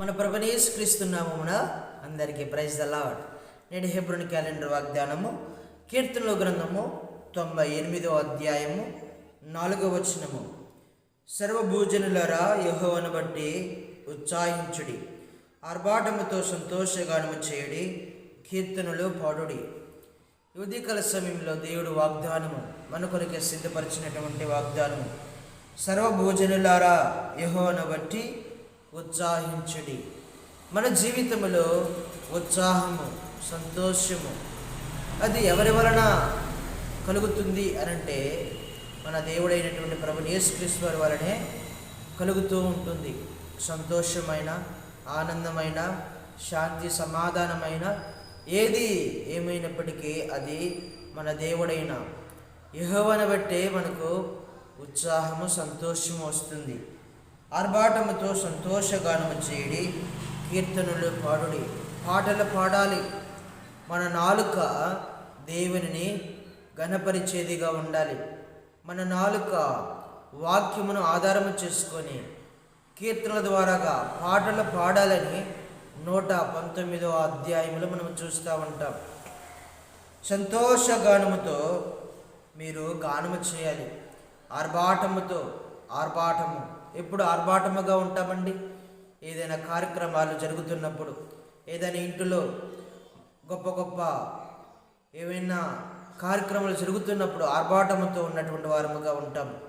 మన ప్రభునేసుక్రీస్తున్నామమున అందరికీ praise the lord. నేడు హెబ్రోని క్యాలెండర్ వాగ్దానము కీర్తనలో గ్రంథము తొంభై ఎనిమిదో అధ్యాయము నాలుగవ వచనము. సర్వభూజనులరా యహోవను బట్టి ఉత్సాహించుడి ఆర్భాటముతో సంతోషగానము చేయుడి కీర్తనలు పాడుడి. యువదీకల సమయంలో దేవుడు వాగ్దానము మన కొరకే సిద్ధపరిచినటువంటి వాగ్దానము. సర్వభోజనులారా యహోవను బట్టి ఉత్సాహించుడి. మన జీవితంలో ఉత్సాహము సంతోషము అది ఎవరి వలన కలుగుతుంది అనంటే మన దేవుడైనటువంటి ప్రభు యేసుక్రీస్తు వారి వలనే కలుగుతూ ఉంటుంది. సంతోషమైన ఆనందమైన శాంతి సమాధానమైన ఏది ఏమైనప్పటికీ అది మన దేవుడైన యెహోవాను బట్టే మనకు ఉత్సాహము సంతోషము వస్తుంది. ఆర్భాటముతో సంతోషగానము చేయడి కీర్తనలు పాడుడి. పాటలు పాడాలి. మన నాలుక దేవునిని గణపరిచేదిగా ఉండాలి. మన నాలుక వాక్యమును ఆధారము చేసుకొని కీర్తనల ద్వారాగా పాటలు పాడాలని నూట పంతొమ్మిదో అధ్యాయంలో మనం చూస్తూ ఉంటాం. సంతోష గానముతో మీరు గానము చేయాలి. ఆర్భాటముతో ఆర్భాటము. ఎప్పుడు ఆర్భాటముగా ఉంటామండి? ఏదైనా కార్యక్రమాలు జరుగుతున్నప్పుడు ఏదైనా ఇంటిలో గొప్ప గొప్ప ఏవైనా కార్యక్రమాలు జరుగుతున్నప్పుడు ఆర్భాటముతో ఉన్నటువంటి వారముగా ఉంటాం.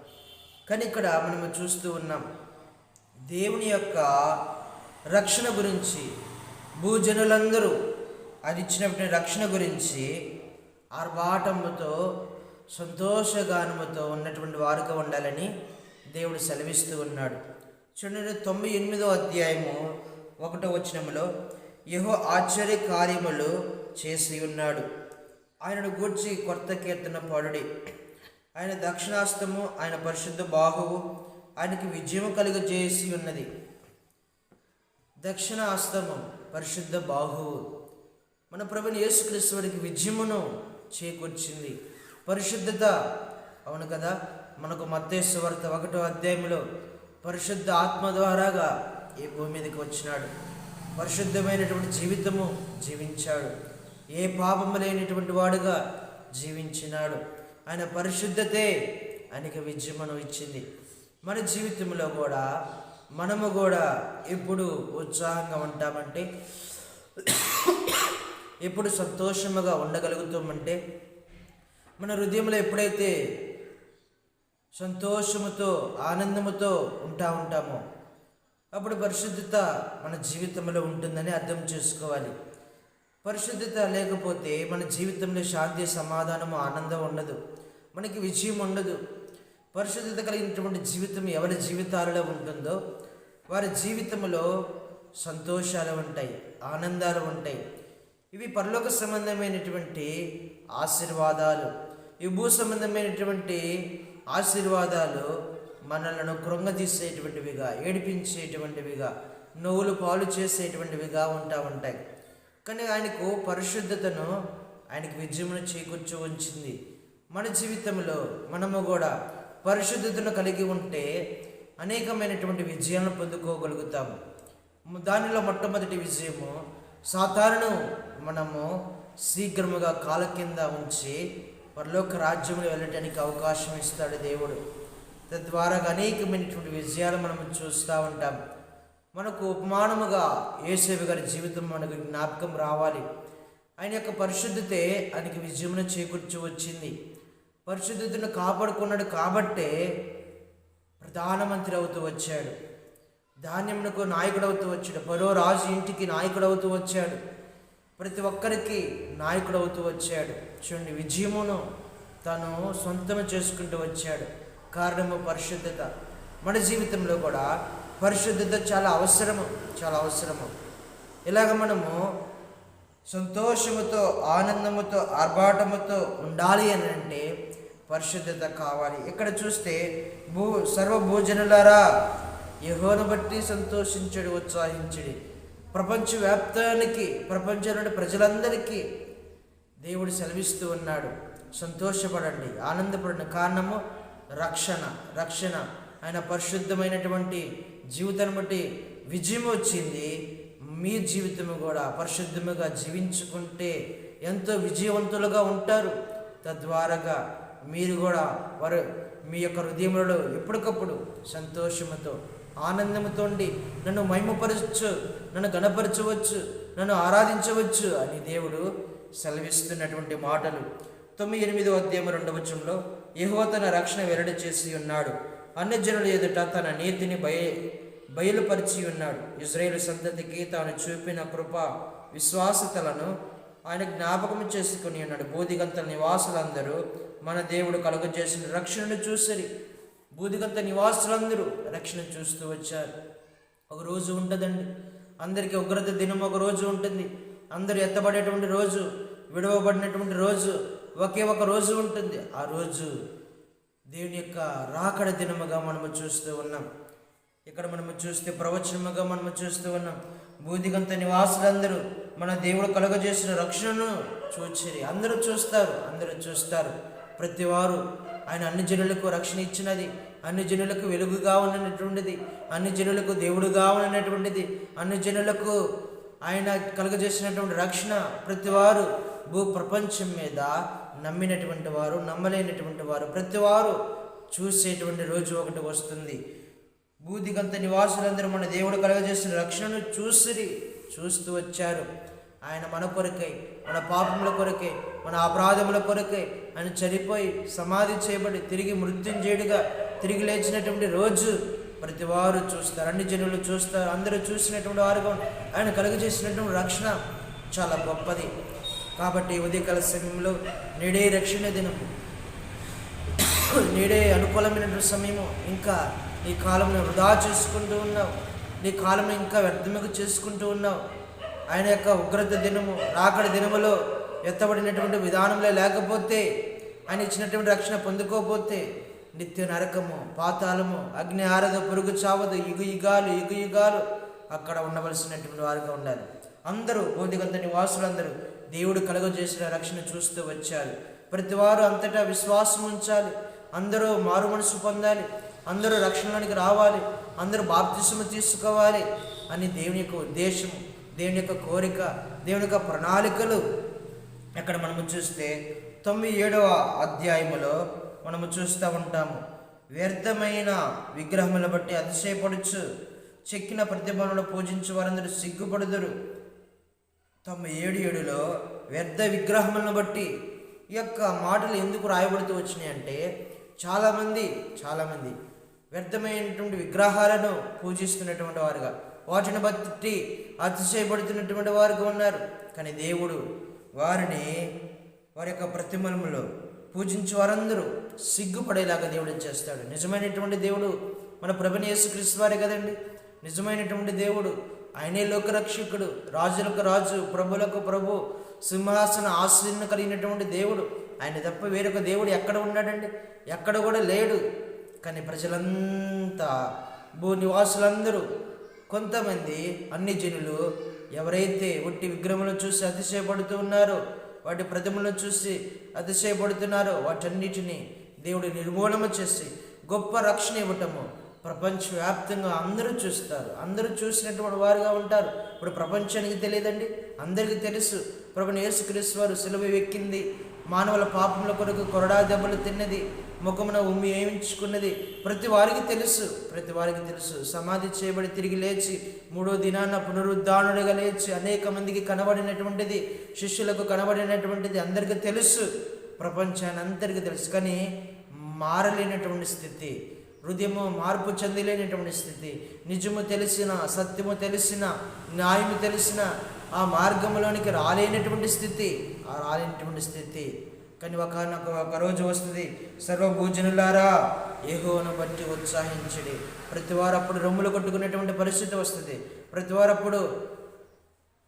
కానీ ఇక్కడ మనము చూస్తూ ఉన్నాం దేవుని యొక్క రక్షణ గురించి భూజనులందరూ అది ఇచ్చినటువంటి రక్షణ గురించి ఆర్భాటముతో సంతోషగానముతో ఉన్నటువంటి వారుగా ఉండాలని దేవుడు సెలవిస్తూ ఉన్నాడు. చూడండి తొంభై ఎనిమిదో అధ్యాయము ఒకటో వచనములో యహో ఆశ్చర్య కార్యములు చేసి ఉన్నాడు. ఆయనను గూర్చి కొత్త కీర్తన పాడుడి. ఆయన దక్షిణాస్తము ఆయన పరిశుద్ధ బాహువు ఆయనకి విజయం కలుగజేసి ఉన్నది. దక్షిణాస్తము పరిశుద్ధ బాహువు. మన ప్రభుని యేసుక్రీస్తువుడికి విజయమును చేకూర్చింది. పరిశుద్ధత అవును కదా? మనకు మత్తేశ్వర్త ఒకటో అధ్యాయంలో పరిశుద్ధ ఆత్మ ద్వారాగా ఈ భూమి మీదకి వచ్చినాడు? పరిశుద్ధమైనటువంటి జీవితము జీవించాడు. ఏ పాపము లేనటువంటి వాడుగా జీవించినాడు. ఆయన పరిశుద్ధతే ఆయనకి మనం ఇచ్చింది. మన జీవితంలో కూడా మనము కూడా ఎప్పుడు ఉత్సాహంగా ఉంటామంటే ఎప్పుడు సంతోషముగా ఉండగలుగుతామంటే మన హృదయంలో ఎప్పుడైతే సంతోషముతో ఆనందముతో ఉంటా ఉంటామో. అప్పుడు పరిశుద్ధత మన జీవితంలో ఉంటుందని అర్థం చేసుకోవాలి. పరిశుద్ధత లేకపోతే మన జీవితంలో శాంతి సమాధానము ఆనందం ఉండదు. మనకి విజయం ఉండదు. పరిశుద్ధత కలిగినటువంటి జీవితం ఎవరి జీవితాలలో ఉంటుందో వారి జీవితంలో సంతోషాలు ఉంటాయి ఆనందాలు ఉంటాయి. ఇవి పరలోక సంబంధమైనటువంటి ఆశీర్వాదాలు. ఈ భూ సంబంధమైనటువంటి ఆశీర్వాదాలు మనలను కృంగదీసేటువంటివిగా ఏడిపించేటువంటివిగా నవ్వులు పాలు చేసేటువంటివిగా ఉంటా ఉంటాయి. కానీ ఆయనకు పరిశుద్ధతను ఆయనకు విజయమును చేకూర్చి ఉంచింది. మన జీవితంలో మనము కూడా పరిశుద్ధతను కలిగి ఉంటే అనేకమైనటువంటి విజయాలను పొందుకోగలుగుతాము. దానిలో మొట్టమొదటి విజయము సాధారణం మనము శీఘ్రముగా కాల కింద ఉంచి పరలోక రాజ్యంలో వెళ్ళటానికి అవకాశం ఇస్తాడు దేవుడు. తద్వారా అనేకమైనటువంటి విజయాలు మనం చూస్తూ ఉంటాం. మనకు ఉపమానముగా ఏసేవి గారి జీవితం మనకు జ్ఞాపకం రావాలి. ఆయన యొక్క పరిశుద్ధతే ఆయనకి విజయమును చేకూర్చి వచ్చింది. పరిశుద్ధతను కాపాడుకున్నాడు కాబట్టే ప్రధానమంత్రి అవుతూ వచ్చాడు. ధాన్యమునకు నాయకుడు అవుతూ వచ్చాడు. పరో రాజు ఇంటికి నాయకుడు అవుతూ వచ్చాడు. ప్రతి ఒక్కరికి నాయకుడు అవుతూ వచ్చాడు. చూడండి విజయమును తను సొంతం చేసుకుంటూ వచ్చాడు. కారణము పరిశుద్ధత. మన జీవితంలో కూడా పరిశుద్ధత చాలా అవసరము చాలా అవసరము. ఇలాగ మనము సంతోషముతో ఆనందముతో ఆర్భాటముతో ఉండాలి అని అంటే పరిశుద్ధత కావాలి. ఇక్కడ చూస్తే భూ సర్వభోజనులారా యహోను బట్టి సంతోషించడు ఉత్సాహించడి. ప్రపంచవ్యాప్తానికి ప్రపంచంలోని ప్రజలందరికీ దేవుడు సెలవిస్తూ ఉన్నాడు. సంతోషపడండి. ఆనందపడండి. కారణము రక్షణ రక్షణ. ఆయన పరిశుద్ధమైనటువంటి జీవితాన్ని బట్టి విజయం వచ్చింది. మీ జీవితము కూడా పరిశుద్ధముగా జీవించుకుంటే ఎంతో విజయవంతులుగా ఉంటారు. తద్వారాగా మీరు కూడా వారు మీ యొక్క హృదయంలో ఎప్పటికప్పుడు సంతోషముతో ఆనందముతోండి నన్ను మహిమపరచు నన్ను గణపరచవచ్చు నన్ను ఆరాధించవచ్చు అని దేవుడు సెలవిస్తున్నటువంటి మాటలు. తొమ్మిది ఎనిమిదో అధ్యాయం రెండవచంలో యహో తన రక్షణ వెల్లడి చేసి ఉన్నాడు. అన్యజనుల ఎదుట తన నీతిని బయ బయలుపరిచి ఉన్నాడు. ఇజ్రాయేల్ సంతతికి తాను చూపిన కృప విశ్వాసతలను ఆయన జ్ఞాపకం చేసుకుని ఉన్నాడు. బోధిగంతల నివాసులందరూ మన దేవుడు కలుగజేసిన రక్షణను చూసరి. బూదిగంత నివాసులందరూ రక్షణ చూస్తూ వచ్చారు. ఒక రోజు ఉంటుందండి. అందరికీ ఉగ్రత దినం ఒక రోజు ఉంటుంది. అందరూ ఎత్తబడేటువంటి రోజు విడవబడినటువంటి రోజు ఒకే ఒక రోజు ఉంటుంది. ఆ రోజు దేవుని యొక్క రాకడ దినముగా మనము చూస్తూ ఉన్నాం. ఇక్కడ మనము చూస్తే ప్రవచనముగా మనము చూస్తూ ఉన్నాం. బూదిగంత నివాసులందరూ మన దేవుడు కలుగజేసిన రక్షణను చూచిరి. అందరూ చూస్తారు అందరూ చూస్తారు. ప్రతి వారు ఆయన అన్ని జనులకు రక్షణ ఇచ్చినది. అన్ని జనులకు వెలుగుగా ఉన్నటువంటిది అన్ని జనులకు దేవుడుగా ఉన్నటువంటిది అన్ని జనులకు ఆయన కలుగజేసినటువంటి రక్షణ ప్రతి వారు భూ ప్రపంచం మీద నమ్మినటువంటి వారు నమ్మలేనటువంటి వారు ప్రతి వారు చూసేటువంటి రోజు ఒకటి వస్తుంది. బూదిగంత నివాసులందరూ మన దేవుడు కలుగజేసిన రక్షణను చూసిరి చూస్తూ వచ్చారు. ఆయన మన కొరకై మన పాపముల కొరకై మన అపరాధముల కొరకై ఆయన చనిపోయి సమాధి చేయబడి తిరిగి మృత్యుంజేడుగా తిరిగి లేచినటువంటి రోజు ప్రతి వారు చూస్తారు. అన్ని జనులు చూస్తారు. అందరూ చూసినటువంటి వారుగా ఆయన కలుగజేసినటువంటి రక్షణ చాలా గొప్పది. కాబట్టి ఉదయకాల సమయంలో నేడే రక్షణ దినం. నేడే అనుకూలమైనటువంటి సమయము. ఇంకా నీ కాలంలో వృధా చేసుకుంటూ ఉన్నావు. నీ కాలంలో ఇంకా వ్యర్థమకు చేసుకుంటూ ఉన్నావు. ఆయన యొక్క ఉగ్రత దినము రాకడ దినములో ఎత్తబడినటువంటి విధానంలో లేకపోతే ఆయన ఇచ్చినటువంటి రక్షణ పొందుకోకపోతే నిత్య నరకము పాతాళము అగ్ని ఆరదు పురుగు చావదు యుగు యుగాలు యుగు యుగాలు. అక్కడ ఉండవలసినటువంటి వారుగా ఉండాలి. అందరూ బోధిగంత నివాసులందరూ దేవుడు కలుగజేసిన రక్షణ చూస్తూ వచ్చారు. ప్రతి వారు అంతటా విశ్వాసం ఉంచాలి. అందరూ మారు మనసు పొందాలి. అందరూ రక్షణలోనికి రావాలి. అందరూ బాప్తిసము తీసుకోవాలి అని దేవుని యొక్క ఉద్దేశము దేవుని యొక్క కోరిక దేవుని యొక్క ప్రణాళికలు. అక్కడ మనము చూస్తే తొమ్మిది ఏడవ అధ్యాయములో మనము చూస్తూ ఉంటాము. వ్యర్థమైన విగ్రహములను బట్టి అతిశయపడుచు చెక్కిన ప్రతిభలను పూజించు వారందరూ సిగ్గుపడుదురు. తొంభై ఏడు ఏడులో వ్యర్థ విగ్రహములను బట్టి ఈ యొక్క మాటలు ఎందుకు రాయబడుతూ వచ్చినాయి అంటే చాలామంది చాలామంది వ్యర్థమైనటువంటి విగ్రహాలను పూజిస్తున్నటువంటి వారుగా వాటిని బట్టి అతిశయపడుతున్నటువంటి వారుగా ఉన్నారు. కానీ దేవుడు వారిని వారి యొక్క ప్రతిమలములో పూజించే వారందరూ సిగ్గుపడేలాగా దేవుడు చేస్తాడు? నిజమైనటువంటి దేవుడు మన ప్రభుని యేసుక్రీస్తు వారే కదండి. నిజమైనటువంటి దేవుడు ఆయనే లోకరక్షకుడు రాజులకు రాజు ప్రభులకు ప్రభు సింహాసన ఆశ్రయం కలిగినటువంటి దేవుడు. ఆయన తప్ప వేరొక దేవుడు ఎక్కడ ఉన్నాడండి? ఎక్కడ కూడా లేడు. కానీ ప్రజలంతా భూ నివాసులందరూ కొంతమంది అన్ని జనులు ఎవరైతే ఒట్టి విగ్రహములు చూసి అతిశయపడుతూ ఉన్నారో వాటి ప్రతిమలను చూసి అతిశయపడుతున్నారో. వాటన్నిటిని దేవుడు నిర్మూలన చేసి గొప్ప రక్షణ ఇవ్వటము. ప్రపంచవ్యాప్తంగా అందరూ చూస్తారు. అందరూ చూసినటువంటి వారుగా ఉంటారు. ఇప్పుడు ప్రపంచానికి తెలియదండి. అందరికీ తెలుసు. ప్రభుని యేసుక్రీస్తు వారు సెలవు ఎక్కింది. మానవుల పాపముల కొరకు కొరడా దెబ్బలు తిన్నది ముఖమున ఉమ్మి ఏమించుకున్నది ప్రతి వారికి తెలుసు ప్రతి వారికి తెలుసు. సమాధి చేయబడి తిరిగి లేచి మూడో దినాన పునరుద్ధానుడిగా లేచి అనేక మందికి కనబడినటువంటిది శిష్యులకు కనబడినటువంటిది అందరికీ తెలుసు ప్రపంచాన్ని అందరికీ తెలుసు. కానీ మారలేనటువంటి స్థితి హృదయము మార్పు చెందలేనటువంటి స్థితి నిజము తెలిసిన సత్యము తెలిసిన న్యాయము తెలిసిన ఆ మార్గంలోనికి రాలేనటువంటి స్థితి రాలేటువంటి స్థితి. కానీ ఒక ఒక రోజు వస్తుంది. సర్వభూజనులారా ఏహోను బట్టి ఉత్సాహించడి. ప్రతి వారప్పుడు రొమ్ములు కొట్టుకునేటువంటి పరిస్థితి వస్తుంది. ప్రతి వారప్పుడు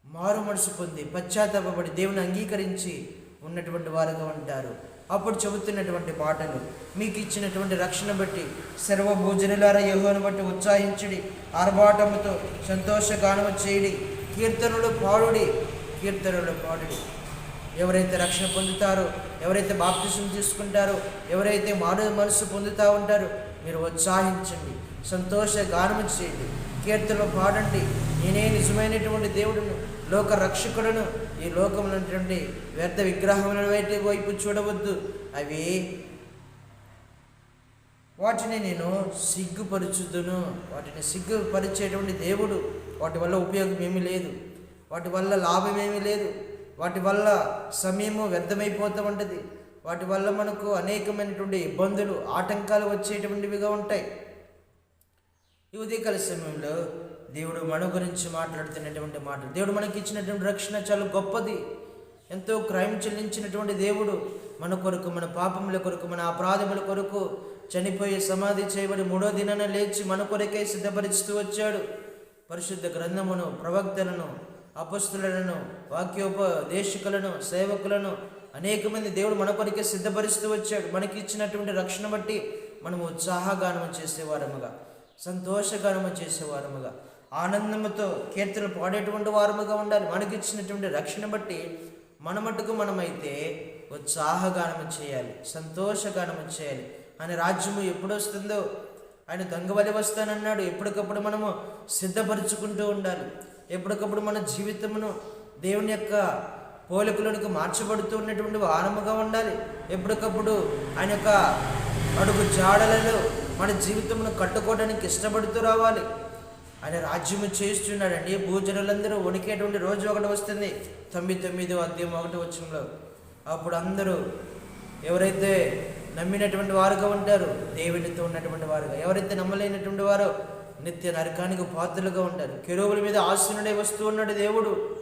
మారు మనసు పొంది పశ్చాత్తాపడి దేవుని అంగీకరించి ఉన్నటువంటి వారుగా ఉంటారు. అప్పుడు చెబుతున్నటువంటి మాటలు మీకు ఇచ్చినటువంటి రక్షణ బట్టి సర్వభోజనులారా యహోను బట్టి ఉత్సాహించడి. ఆర్భాటముతో సంతోషగానము చేయడి. కీర్తనలు పాడుడి. కీర్తనలు పాడుడి. ఎవరైతే రక్షణ పొందుతారో ఎవరైతే బాప్తిసం తీసుకుంటారో ఎవరైతే మానవ మనసు పొందుతూ ఉంటారో మీరు ఉత్సాహించండి సంతోష గానము చేయండి కీర్తనలు పాడండి. నేనే నిజమైనటువంటి దేవుడును లోక రక్షకుడును. ఈ లోకములైనటువంటి వ్యర్థ విగ్రహముల వైపు వైపు చూడవద్దు. అవి వాటిని నేను సిగ్గుపరుచుదును. వాటిని సిగ్గుపరిచేటువంటి దేవుడు వాటి వల్ల ఉపయోగం ఏమీ లేదు. వాటి వల్ల లాభం ఏమీ లేదు. వాటి వల్ల సమయము వ్యర్థమైపోతూ ఉంటుంది. వాటి వల్ల మనకు అనేకమైనటువంటి ఇబ్బందులు ఆటంకాలు వచ్చేటువంటివిగా ఉంటాయి. ఈ ఉదయకాల సమయంలో దేవుడు మన గురించి మాట్లాడుతున్నటువంటి మాటలు దేవుడు మనకి ఇచ్చినటువంటి రక్షణ చాలా గొప్పది. ఎంతో క్రైమ్ చెల్లించినటువంటి దేవుడు మన కొరకు మన పాపముల కొరకు మన అపరాధముల కొరకు చనిపోయి సమాధి చేయబడి మూడో దినాన లేచి మన కొరకే సిద్ధపరుస్తూ వచ్చాడు. పరిశుద్ధ గ్రంథమును ప్రవక్తలను అపస్తులను వాక్యోపదేశకులను సేవకులను అనేక మంది దేవుడు మన కొరికే సిద్ధపరుస్తూ వచ్చాడు. మనకి ఇచ్చినటువంటి రక్షణ బట్టి మనము ఉత్సాహగానము చేసేవారముగా సంతోషగానము చేసేవారముగా ఆనందముతో కీర్తనలు పాడేటువంటి వారముగా ఉండాలి. మనకి ఇచ్చినటువంటి రక్షణ బట్టి మన మటుకు మనమైతే ఉత్సాహగానము చేయాలి సంతోషగానము చేయాలి. ఆయన రాజ్యము ఎప్పుడు వస్తుందో ఆయన దొంగవలి వస్తానన్నాడు. ఎప్పటికప్పుడు మనము సిద్ధపరుచుకుంటూ ఉండాలి. ఎప్పటికప్పుడు మన జీవితమును దేవుని యొక్క పోలికలోనికి మార్చబడుతూ ఉన్నటువంటి వారముగా ఉండాలి. ఎప్పటికప్పుడు ఆయన యొక్క అడుగు జాడలలో మన జీవితమును కట్టుకోవడానికి ఇష్టపడుతూ రావాలి. ఆయన రాజ్యము చేస్తున్నాడండి భూజనులందరూ వణికేటువంటి రోజు ఒకటి వస్తుంది. తొమ్మిది తొమ్మిది అధ్యాయం ఒకటి వచ్చంలో అప్పుడు అందరూ ఎవరైతే నమ్మినటువంటి వారుగా ఉంటారు దేవునితో ఉన్నటువంటి వారుగా ఎవరైతే నమ్మలేనటువంటి వారో నిత్య నరకానికి పాత్రలుగా ఉంటారు. కెరువుల మీద ఆశనుడే వస్తూ ఉన్నాడు దేవుడు.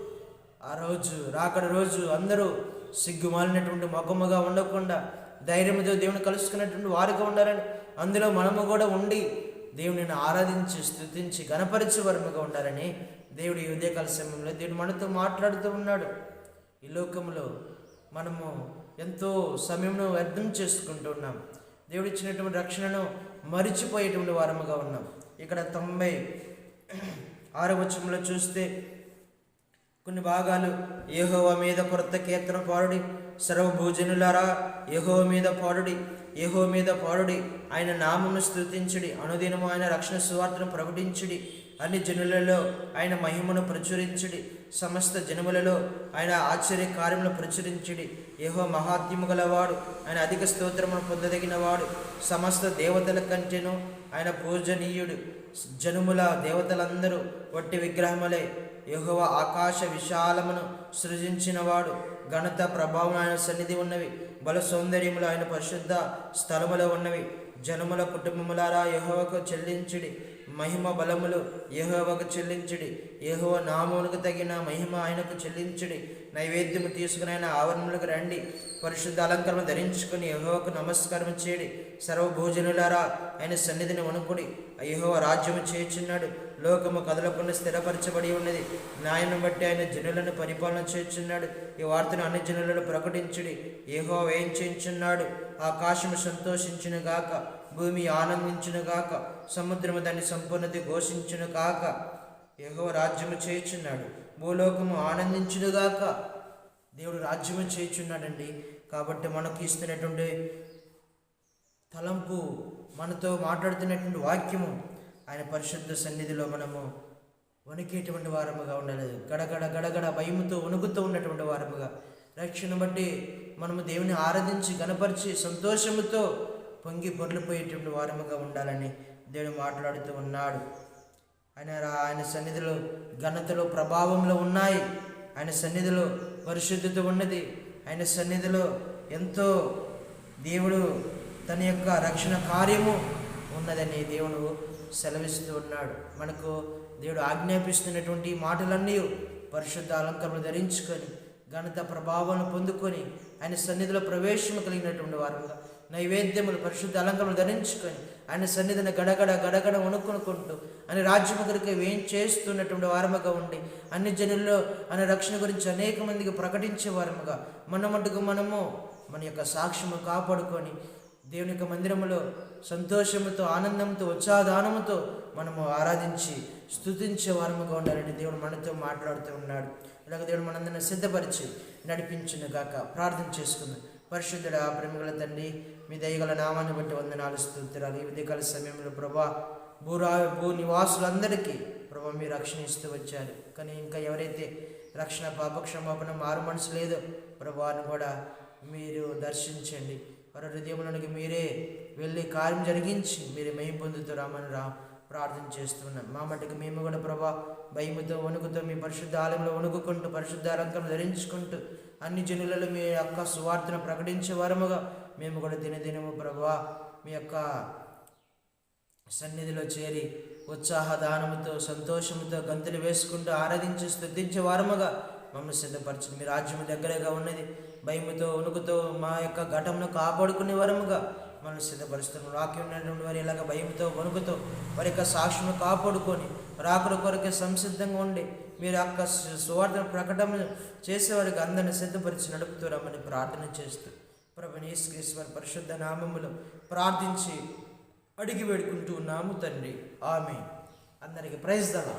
ఆ రోజు రాకడ రోజు అందరూ సిగ్గుమాలినటువంటి ముఖముగా ఉండకుండా ధైర్యంతో దేవుని కలుసుకున్నటువంటి వారుగా ఉండాలని అందులో మనము కూడా ఉండి దేవునిని ఆరాధించి స్థుతించి గణపరిచి వరముగా ఉండాలని దేవుడు ఈ ఉదయకాల సమయంలో దేవుడు మనతో మాట్లాడుతూ ఉన్నాడు. ఈ లోకంలో మనము ఎంతో సమయంను వ్యర్థం చేసుకుంటూ ఉన్నాం. దేవుడు ఇచ్చినటువంటి రక్షణను మరిచిపోయేటువంటి వారముగా ఉన్నాం. ఇక్కడ తొంభై ఆరవచంలో వచనంలో చూస్తే కొన్ని భాగాలు యహోవ మీద కొరత కీర్తన పాడుడి సర్వభూజనులారా యెహోవా మీద పాడుడి యెహోవా మీద పాడుడి. ఆయన నామను స్తుతించుడి అనుదినము ఆయన రక్షణ సువార్తను ప్రకటించుడి. అన్ని జనులలో ఆయన మహిమను ప్రచురించుడి. సమస్త జనములలో ఆయన ఆశ్చర్య కార్యములు ప్రచురించుడి. ఏహో మహాత్యము గలవాడు ఆయన అధిక స్తోత్రమును పొందదగినవాడు. సమస్త దేవతల కంటేను ఆయన పూజనీయుడు. జనుముల దేవతలందరూ వట్టి విగ్రహములే. యహోవ ఆకాశ విశాలమును సృజించినవాడు. ఘనత ప్రభావం ఆయన సన్నిధి ఉన్నవి. బల సౌందర్యములు ఆయన పరిశుద్ధ స్థలములో ఉన్నవి. జనముల కుటుంబములారా యహోవకు చెల్లించుడి. మహిమ బలములు ఏహోవకు చెల్లించుడి. ఏహో నామమునకు తగిన మహిమ ఆయనకు చెల్లించుడి. నైవేద్యము తీసుకుని ఆయన ఆవరణములకు రండి. పరిశుద్ధ అలంకరణ ధరించుకుని యహోవకు నమస్కారం చేయడి సర్వభోజనులారా ఆయన సన్నిధిని వణుకుడి. యహోవ రాజ్యము చేయుచున్నాడు లోకము కదలకుండా స్థిరపరచబడి ఉన్నది. న్యాయం బట్టి ఆయన జనులను పరిపాలన చేర్చున్నాడు. ఈ వార్తను అన్ని జనులను ప్రకటించుడి. ఏహో వేయించున్నాడు చేయించున్నాడు? ఆకాశము సంతోషించునుగాక భూమి ఆనందించునుగాక సముద్రము దాని సంపూర్ణత ఘోషించును కాక. యహో రాజ్యము చేయుచున్నాడు. భూలోకము ఆనందించునుగాక దేవుడు రాజ్యము చేయుచున్నాడండి. కాబట్టి మనకు ఇస్తున్నటువంటి తలంపు మనతో మాట్లాడుతున్నటువంటి వాక్యము ఆయన పరిశుద్ధ సన్నిధిలో మనము వణికేటువంటి వారముగా ఉండాలి. గడగడ గడగడ భయముతో వణుకుతూ ఉన్నటువంటి వారముగా. రక్షణ బట్టి మనము దేవుని ఆరాధించి గణపరిచి సంతోషముతో పొంగి పొర్లిపోయేటువంటి వారముగా ఉండాలని దేవుడు మాట్లాడుతూ ఉన్నాడు. ఆయన ఆయన సన్నిధిలో ఘనతలో ప్రభావంలో ఉన్నాయి. ఆయన సన్నిధిలో పరిశుద్ధత ఉన్నది. ఆయన సన్నిధిలో ఎంతో దేవుడు తన యొక్క రక్షణ కార్యము ఉన్నదని దేవుడు సెలవిస్తూ ఉన్నాడు. మనకు దేవుడు ఆజ్ఞాపిస్తున్నటువంటి మాటలన్నీ పరిశుద్ధ అలంకరణ ధరించుకొని ఘనత ప్రభావాలను పొందుకొని ఆయన సన్నిధిలో ప్రవేశం కలిగినటువంటి వారంగా నైవేద్యములు పరిశుద్ధ అలంకరణ ధరించుకొని ఆయన సన్నిధిని గడగడ గడగడ వణుకొనుకుంటూ ఆయన రాజ్యము కొరకు ఏం చేస్తున్నటువంటి వారముగా ఉండి అన్ని జనుల్లో ఆయన రక్షణ గురించి అనేక మందికి ప్రకటించే వారముగా మన మటుకు మనము మన యొక్క సాక్ష్యము కాపాడుకొని దేవుని యొక్క మందిరములో సంతోషముతో ఆనందంతో ఉత్సాహదానముతో మనము ఆరాధించి స్తుతించే వారముగా ఉండాలని దేవుడు మనతో మాట్లాడుతూ ఉన్నాడు. ఇలాగ దేవుడు మనందరిని సిద్ధపరిచి నడిపించును గాక. ప్రార్థన చేసుకుందాం. పరిశుద్ధుడ ప్రేమగల తండ్రి మీ దయగల నామాన్ని బట్టి వందనాలు స్థుతురాలు ఈ ఉదయకాల సమయంలో ప్రభా భూరా భూ నివాసులందరికీ ప్రభా మీరు రక్షణ ఇస్తూ వచ్చారు. కానీ ఇంకా ఎవరైతే రక్షణ పాపక్షమాపణ మారు మనసు లేదో ప్రభాని కూడా మీరు దర్శించండి. వారి హృదయంలోనికి మీరే వెళ్ళి కార్యం జరిగించి మీరు మేము పొందుతూ రామని రా ప్రార్థన చేస్తున్నాం మా మటుకు మేము కూడా ప్రభా భయముతో వణుకుతో మీ పరిశుద్ధ ఆలయంలో వణుకుకుంటూ పరిశుద్ధ అలంకరణ ధరించుకుంటూ అన్ని జనులలో మీ యొక్క సువార్తను ప్రకటించే వారముగా మేము కూడా దినదినము ప్రభా మీ యొక్క సన్నిధిలో చేరి ఉత్సాహదానముతో సంతోషముతో గంతులు వేసుకుంటూ ఆరాధించి స్తుతించే వారముగా మమ్మల్ని సిద్ధపరచండి. మీ రాజ్యము దగ్గరగా ఉన్నది భయముతో ఉనుకుతో మా యొక్క ఘటమును కాపాడుకునే వరముగా మనల్ని సిద్ధపరుస్తున్నాం రాకి ఉన్నటువంటి వారి ఇలాగ భయంతో వణుకుతో వారి యొక్క సాక్షిని కాపాడుకొని రాకుల కొరకే సంసిద్ధంగా ఉండి మీరు యొక్క సు- సువార్త ప్రకటన చేసేవారికి అందరిని సిద్ధపరిచి నడుపుతూ రమ్మని ప్రార్థన చేస్తూ ప్రభనేశ్వర పరిశుద్ధ నామములో ప్రార్థించి అడిగి వేడుకుంటూ ఉన్నాము తండ్రి. ఆమె అందరికి ప్రైజ్ దలా